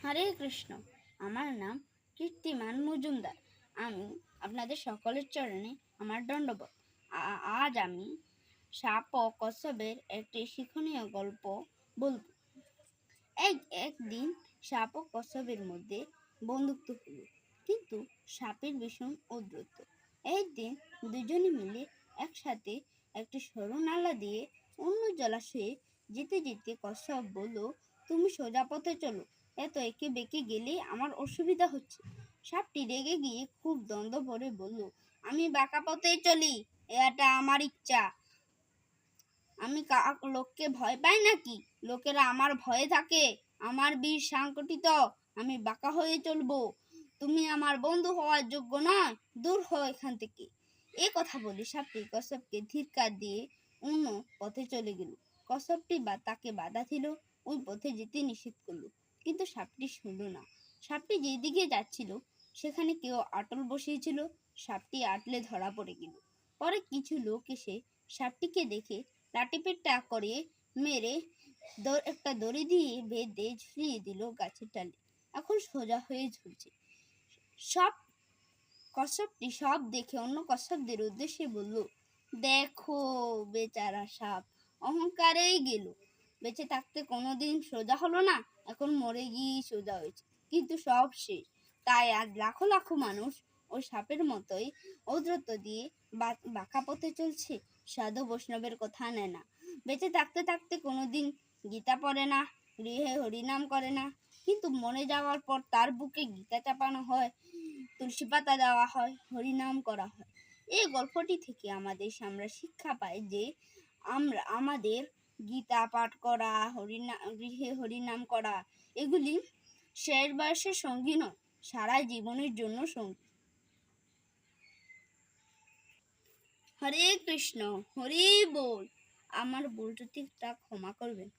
হরে কৃষ্ণ। আমার নাম কীর্তিমান মজুমদার। আমি আপনাদের সকলের চরণে আমার দণ্ডবোধ। আজ আমি সাপ ও কশ্যপের একটি শিক্ষণীয় গল্প বলব। এক একদিন সাপ ও কশ্যপের মধ্যে বন্ধুত্ব হলো, কিন্তু সাপের ভীষণ উদ্রত একদিন দুজনে মিলে একসাথে একটি সরু নালা দিয়ে অন্য জলাশয়ে যেতে যেতে কশ্যপ বলল, তুমি সোজা পথে চলো এত একে বেঁকে গেলে আমার অসুবিধা হচ্ছে। সাপটি রেগে গিয়ে খুব দ্বন্দ্ব ভরে বলল, আমি বাঁকা পথেই চলি এটা আমার ইচ্ছা। আমি লোককে ভয় পাই নাকি? লোকেরা আমার ভয়ে থাকে, আমার বীর সংকটিত আমি বাঁকা হয়ে চলবো। তুমি আমার বন্ধু হওয়ার যোগ্য নয়, দূর হও এখান থেকে। এ কথা বলে সাপটি কশ্যপকে ধিক্কার দিয়ে অন্য পথে চলে গেল। কশ্যপটি বা তাকে বাধা দিল, ওই পথে যেতে নিষেধ করল। কিন্তু সাপটি শুনল না। সাপটি যেদিকে যাচ্ছিল, সেখানে কেউ আটল বসিয়েছিল। সাপটি আটলে ধরা পড়ে গেল। পরে কিছু লোক এসে সাপটিকে দেখে লাঠিপেট্টা করে মেরে একটা দড়ি দিয়ে বেঁধে ঝুলিয়ে দিল গাছের ডালে। এখন সোজা হয়ে ঝুলছে। সব কশ্যপটি সব দেখে অন্য কশ্যপদের উদ্দেশ্যে বলল, দেখো বেচারা সাপ, অহংকারেই গেল। বেঁচে থাকতে কোনোদিন সোজা হলো না, এখন মরে গিয়েই সোজা হয়েছে। কিন্তু সব শেষ। তাই আজ লাখো লাখো মানুষ ওই সাপের মতোই ঔদ্রত্য দিয়ে বাঁকা পথে চলছে। সাধু বৈষ্ণবের কথা নেয় না। বেঁচে থাকতে থাকতে কোনোদিন গীতা পড়ে না, গৃহে হরিনাম করে না। কিন্তু মরে যাওয়ার পর তার বুকে গীতা চাপানো হয়, তুলসী পাতা দেওয়া হয়, হরিনাম করা হয়। এই গল্পটি থেকে আমাদের আমরা শিক্ষা পাই যে আমরা, আমাদের গীতা পাঠ করা হরিনাম গৃহে হরিনাম করা, এগুলি শেষ বয়সের সঙ্গী নয়, সারা জীবনের জন্য সঙ্গী। হরে কৃষ্ণ, হরে বল, আমার ভুল তা ক্ষমা করবেন।